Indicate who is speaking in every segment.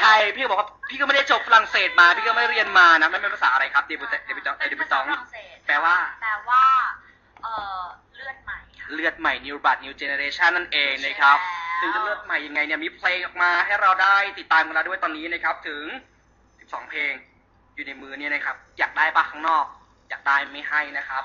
Speaker 1: ใช่ พี่ก็บอกว่าพี่ก็ไม่ได้จบฝรั่งเศสมา พี่ก็ไม่ได้เรียนมานะไม่เป็นภาษาอะไรครับเดบิวต์เดบิวต์เด
Speaker 2: เป็น
Speaker 1: บิว
Speaker 2: ภา
Speaker 1: ต์
Speaker 2: ษาฝรั่งเศส
Speaker 1: แปลว่า
Speaker 2: แปลว่า เอ่อ เลือดใหม่ค่ะ
Speaker 1: เลือดใหม่ New Blood New Generation นั่นเองนะครับ
Speaker 2: ใช่แล้ว
Speaker 1: ถึงจะเลือดใหม่ยังไงเนี่ย มีเพลงออกมาให้เราได้ติดตามกันแล้วด้วยตอนนี้นะครับ ถึง 12 เพลง อยู่ในมือเนี่ยนะครับ อยากได้ปะข้างนอก อยากได้ไม่ให้นะครับ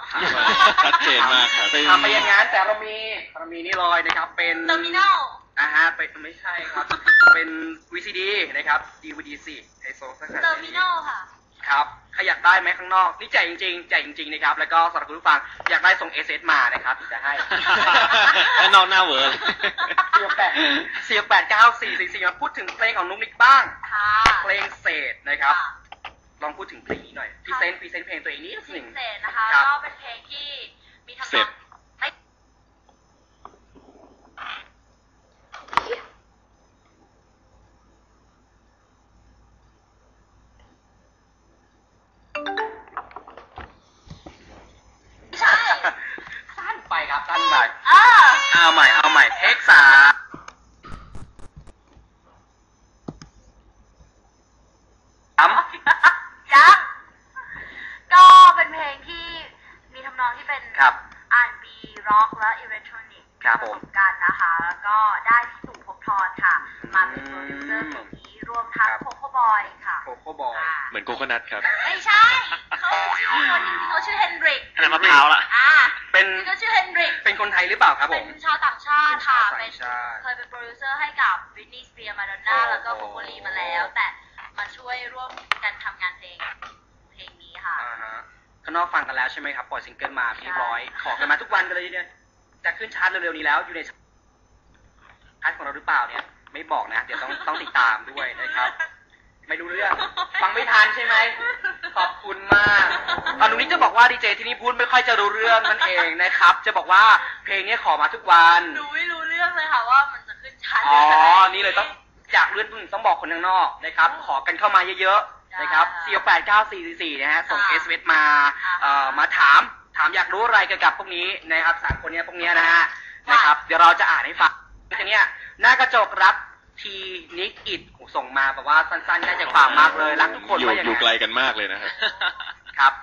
Speaker 3: ชัดเจนมากครับ
Speaker 1: ทำไปอย่างนั้นแต่เรามีเรามีนี่เลยนะครับ เป็น
Speaker 2: เทอร์มินอล
Speaker 1: อ่าฮะเป็นไม่ใช่ครับ เป็น VCD นะครับ DVD สิไฮโซสักขนาด
Speaker 2: เทอร์มินอลค่ะ
Speaker 1: ครับใครอยากได้ไหมข้างนอก นี่แจกจริงๆแจกจริงๆนะครับ แล้วก็สำหรับคุณผู้ฟังอยากได้ส่ง SS มานะครับถึงจะให้
Speaker 3: แล้วนอกหน้าเวอร์เลย
Speaker 1: เสียแปดเสียแปดเก้าสี่สี่สี่มาพูดถึงเพลงของนุ๊กนิกบ้าง
Speaker 2: ค่ะ
Speaker 1: เพลงเศษนะครับ
Speaker 2: ค่ะ
Speaker 1: ลองพูดถึงเพลงนี้หน่อยพรีเซนต์พรีเซนต์เพลงตัวเองนิดห
Speaker 2: พิ
Speaker 1: นึ่ง
Speaker 2: เศษนะคะ
Speaker 1: ครับ
Speaker 2: ก็เป็นเพลงที่มีทำน
Speaker 3: เสร็
Speaker 2: อง
Speaker 3: จ
Speaker 2: ไม่ ใช่
Speaker 1: สั้นไปครับสั้นไป
Speaker 2: เออ
Speaker 1: เอาใหม่ เอาใหม่เทคสามสาม
Speaker 2: ยังก็เป็นเพลงที่มีทำนองที่เป็น
Speaker 1: ครับ
Speaker 2: R&B ร็อกและอิเล็กทรอนิกส์
Speaker 1: ครับ
Speaker 2: ผ
Speaker 1: ผม
Speaker 2: สมกันนะคะ แล้วก็ได้พี่ตู่ภพบทรค่ะ มาเป็นโปรดิวเซอร์เพลงนี้รวมทั้ง
Speaker 1: ครับ
Speaker 2: โคโค่บอยค่ะ
Speaker 1: โคโค่บอย
Speaker 2: อ่า
Speaker 3: เหมือนโกโคนัทครับ
Speaker 2: ไม่ใช่ เขาชื่อคนจริงๆเขาชื่อเฮนดริก
Speaker 3: อันนั้นมะพร้าวละ
Speaker 2: อ่า
Speaker 1: เป็น
Speaker 2: จริงๆเขาชื่อเฮนดริก
Speaker 1: เป็นคนไทยหรือเปล่าครับผ
Speaker 2: เป็
Speaker 1: ม
Speaker 2: นชาวต่างชาติค่ะ
Speaker 1: เป็
Speaker 2: เป็นน
Speaker 1: ชาวต่างชาติ
Speaker 2: เคยเป็นโปรดิวเซอร์ให้กับบริตนีย์สเปียร์มาดอนน่า
Speaker 1: โอ้
Speaker 2: แล้วก็โคโคลีมาแล้ว แต่มาช่วยร่วมกันทำงานเพลงเพลงนี้ค่ะ
Speaker 1: อ่าฮะข้างนอกฟังกันแล้วใช่ไหมครับ ปล่อยซิงเกิลมาเรียบร้อย ขอกันมาทุกวันกันเลยเนี่ยจะขึ้นชาร์ตเร็วๆนี้แล้วอยู่ในชาร์ตของเราหรือเปล่าเนี่ย ไม่บอกนะ เดี๋ยวต้องต้องติดตามด้วยนะครับ ไม่รู้เรื่อง ฟังไม่ทันใช่ไหม ขอบคุณมากตอนนี้จะบอกว่าดีเจที่นี่พูดไม่ค่อยจะรู้เรื่องนั่นเองนะครับ จะบอกว่าเพลงนี้ขอมาทุกวัน
Speaker 2: หนูไม่รู้เรื่องเลยค่ะว่ามันจะขึ้นชั้น
Speaker 1: อ๋อ
Speaker 2: หรืะไร
Speaker 1: นี่เลยต้องจากเลื่อนพึ่งต้องบอกคนข้างนอกนะครับ ขอกันเข้ามาเยอะๆนะครับ
Speaker 2: จ้า
Speaker 1: 4 8 9 4 4นะฮะ ส่ง
Speaker 2: ค่ะ
Speaker 1: เอสเมา
Speaker 2: อ่า
Speaker 1: เอ่อมาถาม ถามอยากรู้อะไรเกี่ยวกับพวกนี้นะครับสามคนเนี้ยพวกเนี้ยนะฮะ นะครับ เดี๋ยวเราจะอ่านให้ฟังทีเนี้ยหน้ากระจกรักทีนิกอิด ส่งมาแบบว่าสั้นๆได้ใจความมากเลยรักทุกคน
Speaker 3: อยู่
Speaker 1: ว่าอย่าง
Speaker 3: อยู่ไกล
Speaker 1: นั้น
Speaker 3: กันมากเลยนะครับ
Speaker 1: ครับ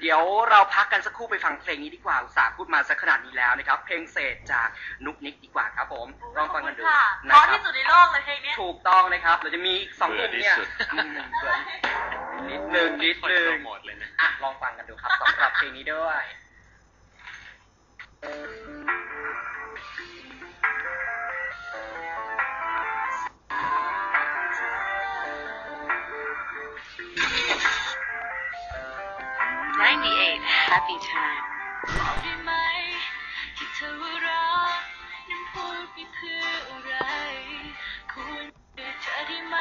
Speaker 1: เดี๋ยวเราพักกันสักครู่ไปฟังเพลงนี้ดีกว่าอุตส่าห์พูดมาสักขนาดนี้แล้วนะครับ เพลงเศษจากนุกนิกดีกว่าครับผมลองฟังกันดู
Speaker 2: ค่ะ
Speaker 1: นะ
Speaker 2: เพราะ
Speaker 1: ครั
Speaker 2: ที่
Speaker 1: บ
Speaker 2: สุดในโลกเลยเพลงเนี้ย
Speaker 1: ถูกต้องนะครับ เราจะมีอีกสองกลุ่มเนี่ย
Speaker 3: เบื่อที่สุด
Speaker 1: อืมเบื่อนิดนึงนิดนึง
Speaker 3: หมดเลยนะ
Speaker 1: อะลองฟังกันดูครับสำหรับเพลงนี้ด้วย
Speaker 4: 98 Happy Time
Speaker 2: บอได้ไหมที่เธอว่ารักนั้นพูดไปเพื่ออะไรควรเจอเธอได้ไหม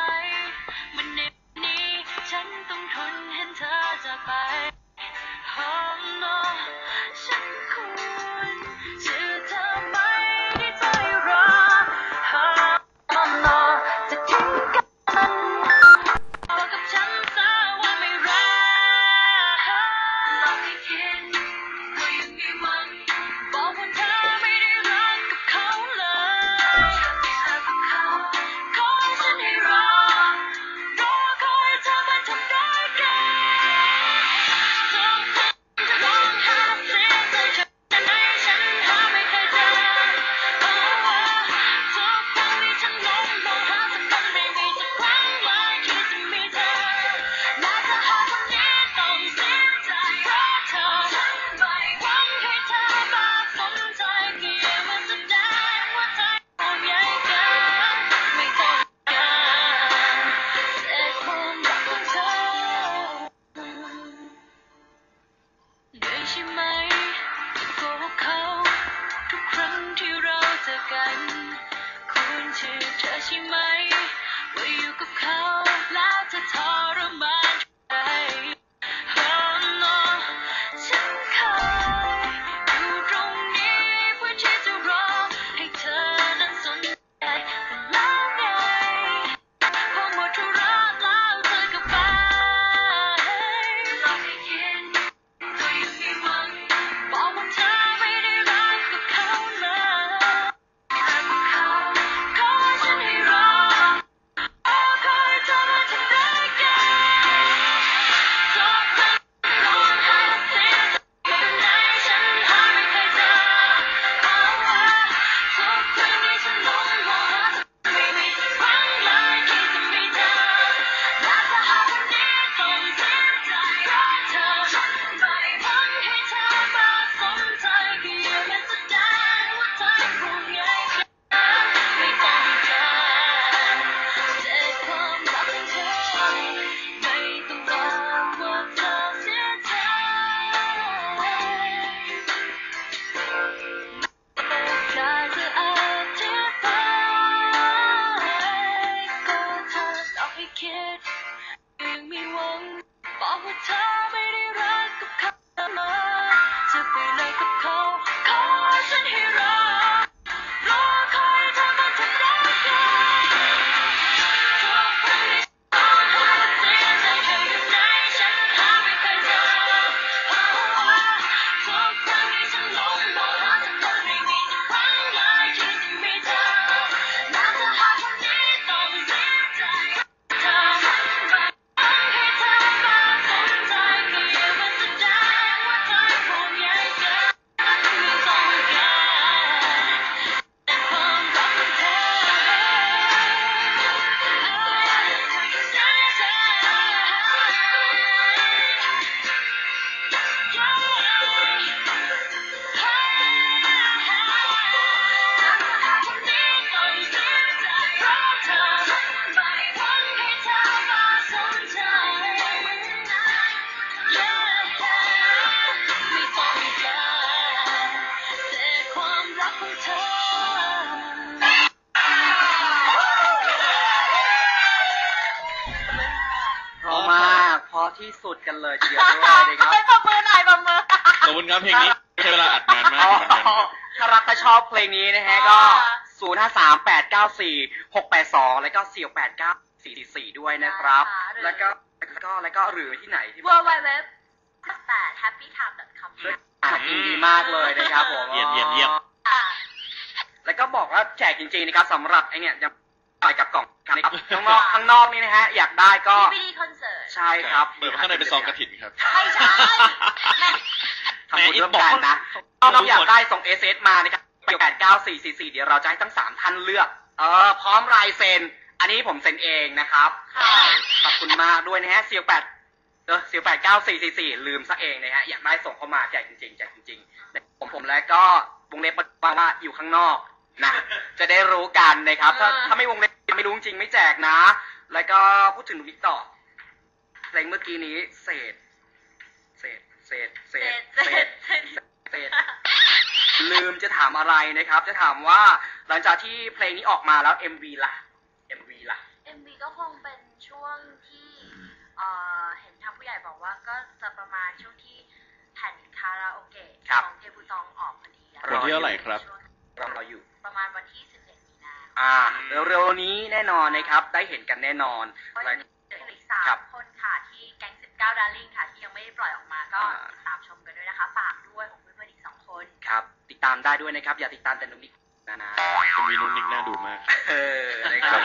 Speaker 1: ที่สุดกันเลยทีเดียวด้วยนะครับ
Speaker 4: ไปปรบมือหน่อยปรบมือ
Speaker 3: ขอบคุณครับเพลงนี้ใช้เวลาอัดนานมาก
Speaker 1: อ๋อ
Speaker 3: เหมือนกันครับ
Speaker 1: ถ้ารักถ้าชอบเพลงนี้นะฮะก็
Speaker 4: อ่า
Speaker 1: 0 5 3 8 9 4 6 8 2 แล้วก็4 8 9 4 4 ด้วยนะครับ
Speaker 4: ได้ค่ะหรือ
Speaker 1: แล้วก็แล้วก็แล้วก็หรือที่ไหนที่
Speaker 4: w w w 8 happytime.com
Speaker 1: ด้วยอ่านอินดีมากเลยนะครับผม
Speaker 3: เยี่ยมเยี่ยมเยี่ยม
Speaker 4: อ่า
Speaker 1: แล้วก็บอกว่าแจกจริงๆนะครับสำหรับไอเนี่ย จะปล่อยกับกล่องนะครับข้างนอกข้างนอกนี่นะฮะ อยากได้ก็
Speaker 4: DVD คอนเสิร์ต
Speaker 1: ใช่ครับ
Speaker 3: เปิดมาข้างในเป็นซองกระถิ่นครับ
Speaker 4: ไม่ใช่แม่
Speaker 1: ทำบุญร่วมกันนะถ้าน้องอยากได้ส่งเอสเอสมานะครับแปดเก้าสี่สี่สี่เดี๋ยวเราจะให้ทั้งสามท่านเลือก เออ พร้อมลายเซ็น อันนี้ผมเซ็นเองนะครับ
Speaker 4: ค่ะ
Speaker 1: ขอบคุณมากด้วยนะฮะเซียวแปดเออเซียวแปดเก้าสี่สี่สี่ลืมซะเองนะฮะอยากได้ส่งเข้ามาแจกจริงๆแจกจริงๆผมผมแล้วก็วงเล็บมาว่าอยู่ข้างนอกนะ จะได้รู้กันนะครับ ถ้า
Speaker 4: อ่า
Speaker 1: ถ้าไม่วงเล็บ ไม่รู้จริงไม่แจกนะ แล้วก็พูดถึงวิกต่อเพลงเมื่อกี้นี้เศษ เศษ เศษ เศ
Speaker 4: เสร็
Speaker 1: ษ
Speaker 4: จ
Speaker 1: เศ
Speaker 4: เสร็
Speaker 1: ษ
Speaker 4: จเสร็จ
Speaker 1: เศษ ลืมจะถามอะไรนะครับ จะถามว่าหลังจากที่เพลงนี้ออกมาแล้ว MV ล่ะ MV ล่ะ
Speaker 4: MV ก็คงเป็นช่วงที่เอ่อเห็นทางผู้ใหญ่บอกว่าก็จะประมาณช่วงที่แผ่นคาราโอเกะ
Speaker 1: ครับ
Speaker 4: ของเทบูตองออกพอดีอะ
Speaker 3: วันที่เท่าไหร่ครับ
Speaker 4: ช่วง
Speaker 1: รอเราอยู่
Speaker 4: ประมาณวันที่11มีนา
Speaker 1: อ่าเร็วๆนี้แน่นอนนะครับ ได้เห็นกันแน่นอน
Speaker 4: ก็
Speaker 1: และ
Speaker 4: ยังเหลืออีกสา
Speaker 1: ครั
Speaker 4: ม
Speaker 1: บ
Speaker 4: คนค่ะที่แก๊ง19ดาร์ลิงค่ะ ที่ยังไม่ได้ปล่อยออกมาก็
Speaker 1: อ่า
Speaker 4: ติดตามชมกันด้วยนะคะ ฝากด้วยของเพื่อนๆอีกสองคน
Speaker 1: ครับติดตามได้ด้วยนะครับ อย่าติดตามแต่นุกนิกนะนะ
Speaker 3: จะมีนุ่นนิกน่าดูมาก
Speaker 1: เออนะครับ